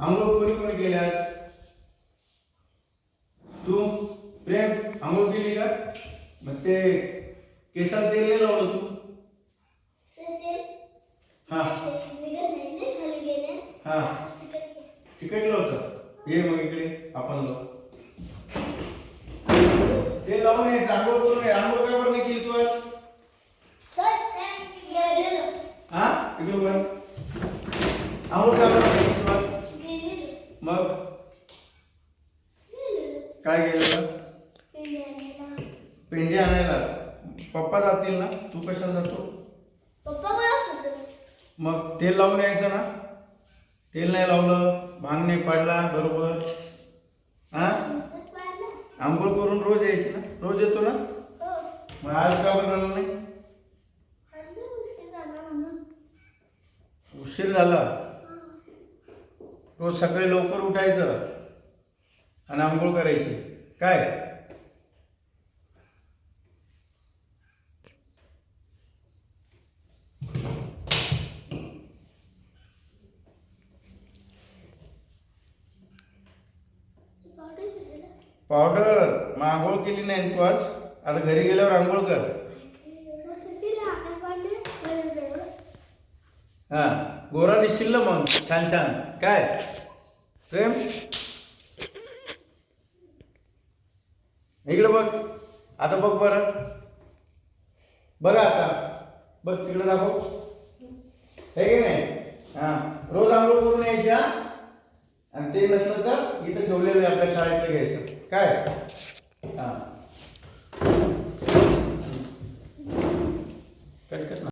आंघोळ कोणी कोणी केल्यास तू? प्रेम? आंघोळ केली का? मग ते केसात तेल नाही लावलं तू? हा. हा. तिकडलं होतं ये मग इकडे आपण लावू. ते लावून ये आंघोळ करून ये आंघोळ काय बरं नाही केली तू आज? हा? इकडे बघ आंघोळ काय बरं नाही केली तू आज मग काय केलं? पेंजे आणायला. पप्पा जातील ना? तू कशाला जातो? मग तेल लावून यायचं ना? तेल नाही लावलं भांग नाही पाडला बरोबर. हा? आंघोळ करून रोज यायची ना? रोज येतो ना? मग आज का बरं नाही? उशीर झाला रोज सकाळी लवकर उठायचं. आणि आंघोळ करायची. काय? पावडर. मग आंघोळ केली नाही तू आज? आता घरी गेल्यावर आंघोळ कर. हा. गोरा दिसशील ना मग. छान छान. काय? प्रेम? इकडे बघ. आता बघ बरं. बघा आता. बघ तिकडे दाखव. हे की नाही? हा. रोज आंघोळ करून यायच्या. आणि ते नसलं तर इथं ठेवलेलं आहे आपल्या शाळेतलं घ्यायचं. काय?